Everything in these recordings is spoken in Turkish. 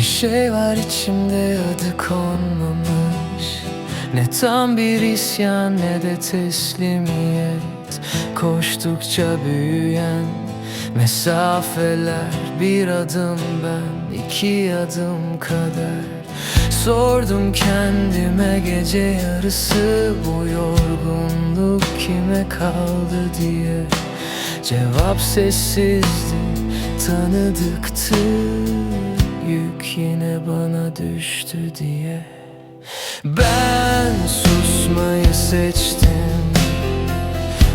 şey var içimde adı konmamış. Ne tam bir isyan ne de teslimiyet. Koştukça büyüyen mesafeler. Bir adım ben iki adım kadar Sordum kendime gece yarısı Bu yorgunluk kime kaldı diye. Cevap sessizdi, tanıdıktı Yük yine bana düştü diye. Ben susmayı seçtim.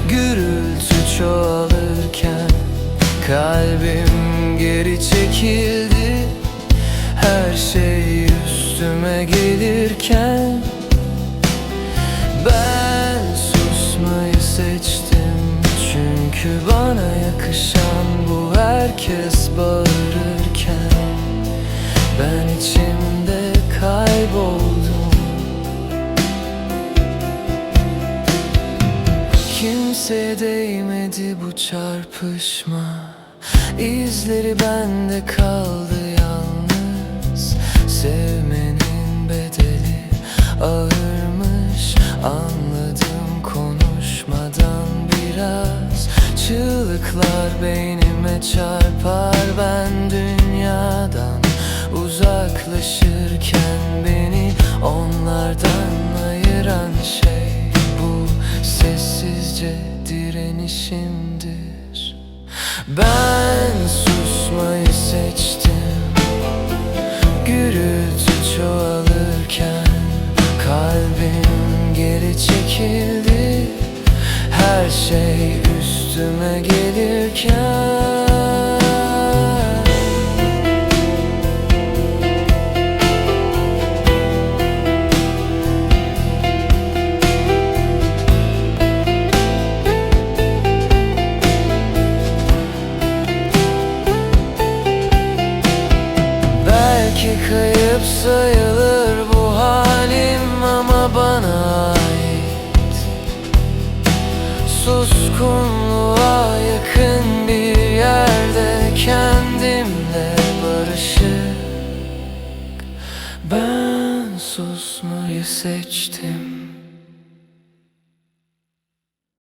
Gürültü çoğalırken Kalbim geri çekildi. Her şey üstüme gelirken ben susmayı seçtim. Çünkü bana yakışan bu herkes bağırırken Ben içimde kayboldum. Kimseye değmedi bu çarpışma. İzleri bende kaldı yalnız. Sevmenin bedeli ağırmış. Anladım konuşmadan biraz. Çığlıklar beynime çarpar. Ben dünyadan uzaklaşırken Beni onlardan ayıran şey Bu. Sessizce direnişimdir. Ben susmayı seçtim. Gürültü çoğalırken Kalbim geri çekildi. Her şey üstüme gelirken Belki kayıp sayılır bu halim ama bana ait. Suskunluğa yakın bir yerde kendimle barışık. Ben susmayı seçtim